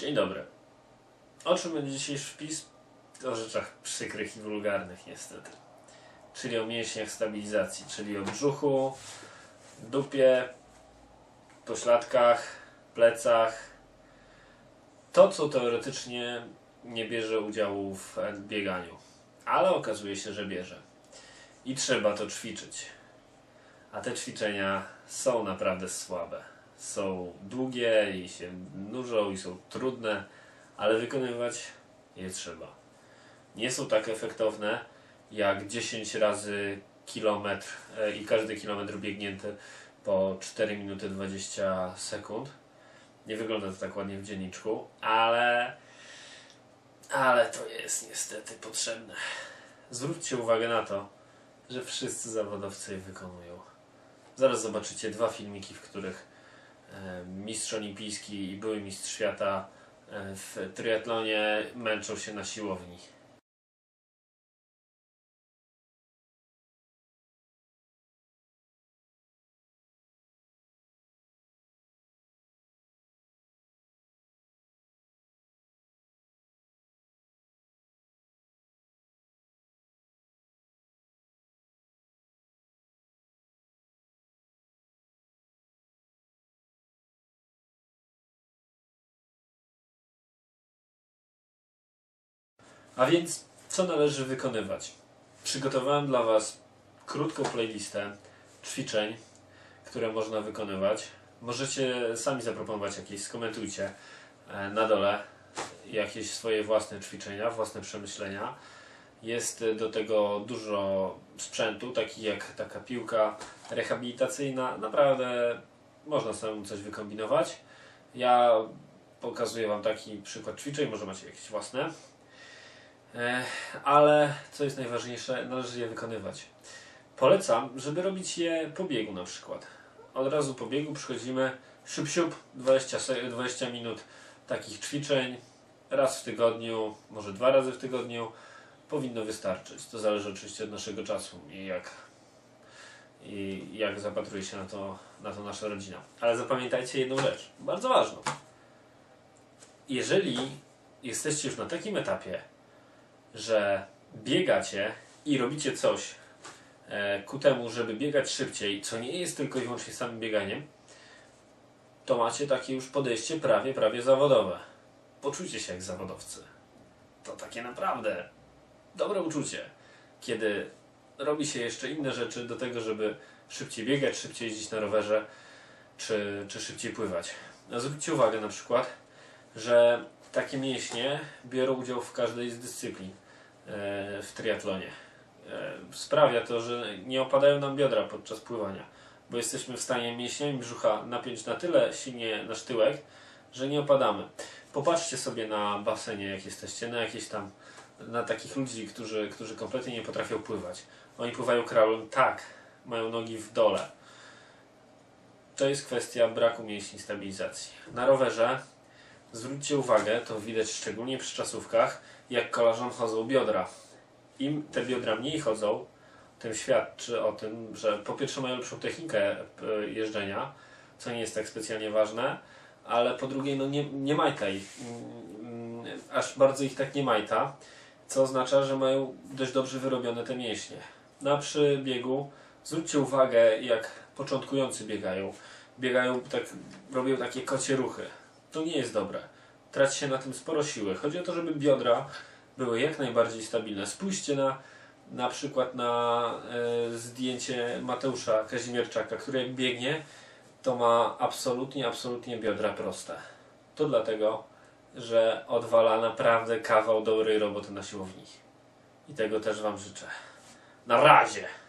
Dzień dobry. O czym będzie dzisiejszy wpis? O rzeczach przykrych i wulgarnych niestety. Czyli o mięśniach stabilizacji, czyli o brzuchu, dupie, pośladkach, plecach. To, co teoretycznie nie bierze udziału w bieganiu, ale okazuje się, że bierze. I trzeba to ćwiczyć. A te ćwiczenia są naprawdę słabe. Są długie i się nużą i są trudne, ale wykonywać je trzeba. Nie są tak efektowne jak 10 razy kilometr e, i każdy kilometr biegnięty po 4 minuty 20 sekund. Nie wygląda to tak ładnie w dzienniczku, ale ale to jest niestety potrzebne. Zwróćcie uwagę na to, że wszyscy zawodowcy je wykonują. Zaraz zobaczycie dwa filmiki, w których mistrz olimpijski i były mistrz świata e, w triatlonie męczą się na siłowni. A więc, co należy wykonywać? Przygotowałem dla Was krótką playlistę ćwiczeń, które można wykonywać. Możecie sami zaproponować jakieś, skomentujcie e, na dole jakieś swoje własne ćwiczenia, własne przemyślenia. Jest e, do tego dużo sprzętu, takich jak taka piłka rehabilitacyjna. Naprawdę można samemu coś wykombinować. Ja pokazuję Wam taki przykład ćwiczeń, może macie jakieś własne. Ale co jest najważniejsze, należy je wykonywać. Polecam, żeby robić je po biegu na przykład. Od razu po biegu przychodzimy siup siup 20, se- 20 minut takich ćwiczeń raz w tygodniu, może dwa razy w tygodniu powinno wystarczyć. To zależy oczywiście od naszego czasu i jak, i jak zapatruje się na to, na to nasza rodzina. Ale zapamiętajcie jedną rzecz, bardzo ważną. Jeżeli jesteście już na takim etapie, że biegacie i robicie coś e, ku temu, żeby biegać szybciej, co nie jest tylko i wyłącznie samym bieganiem, to macie takie już podejście prawie, prawie zawodowe. Poczujcie się jak zawodowcy. To takie naprawdę dobre uczucie, kiedy robi się jeszcze inne rzeczy do tego, żeby szybciej biegać, szybciej jeździć na rowerze, czy, czy szybciej pływać. Zwróćcie uwagę na przykład, że takie mięśnie biorą udział w każdej z dyscyplin e, w triatlonie. E, Sprawia to, że nie opadają nam biodra podczas pływania, bo jesteśmy w stanie mięśniami brzucha napiąć na tyle silnie nasz tyłek, że nie opadamy. Popatrzcie sobie na basenie, jak jesteście, na jakieś tam, na takich ludzi, którzy, którzy kompletnie nie potrafią pływać. Oni pływają kraulem, tak, mają nogi w dole. To jest kwestia braku mięśni stabilizacji. Na rowerze Zwróćcie uwagę, to widać szczególnie przy czasówkach, jak kolarzom chodzą biodra. Im te biodra mniej chodzą, tym świadczy o tym, że po pierwsze mają lepszą technikę e, jeżdżenia, co nie jest tak specjalnie ważne, ale po drugie no nie, nie majta ich, mm, mm, aż bardzo ich tak nie majta, co oznacza, że mają dość dobrze wyrobione te mięśnie. Na przy biegu zwróćcie uwagę, jak początkujący biegają. Biegają tak, robią takie kocie ruchy to nie jest dobre. Traci się na tym sporo siły. Chodzi o to, żeby biodra były jak najbardziej stabilne. Spójrzcie na na przykład na e, zdjęcie Mateusza Kazimierczaka, który jak biegnie, to ma absolutnie, absolutnie biodra proste. To dlatego, że odwala naprawdę kawał dobrej roboty na siłowni. I tego też Wam życzę. Na razie!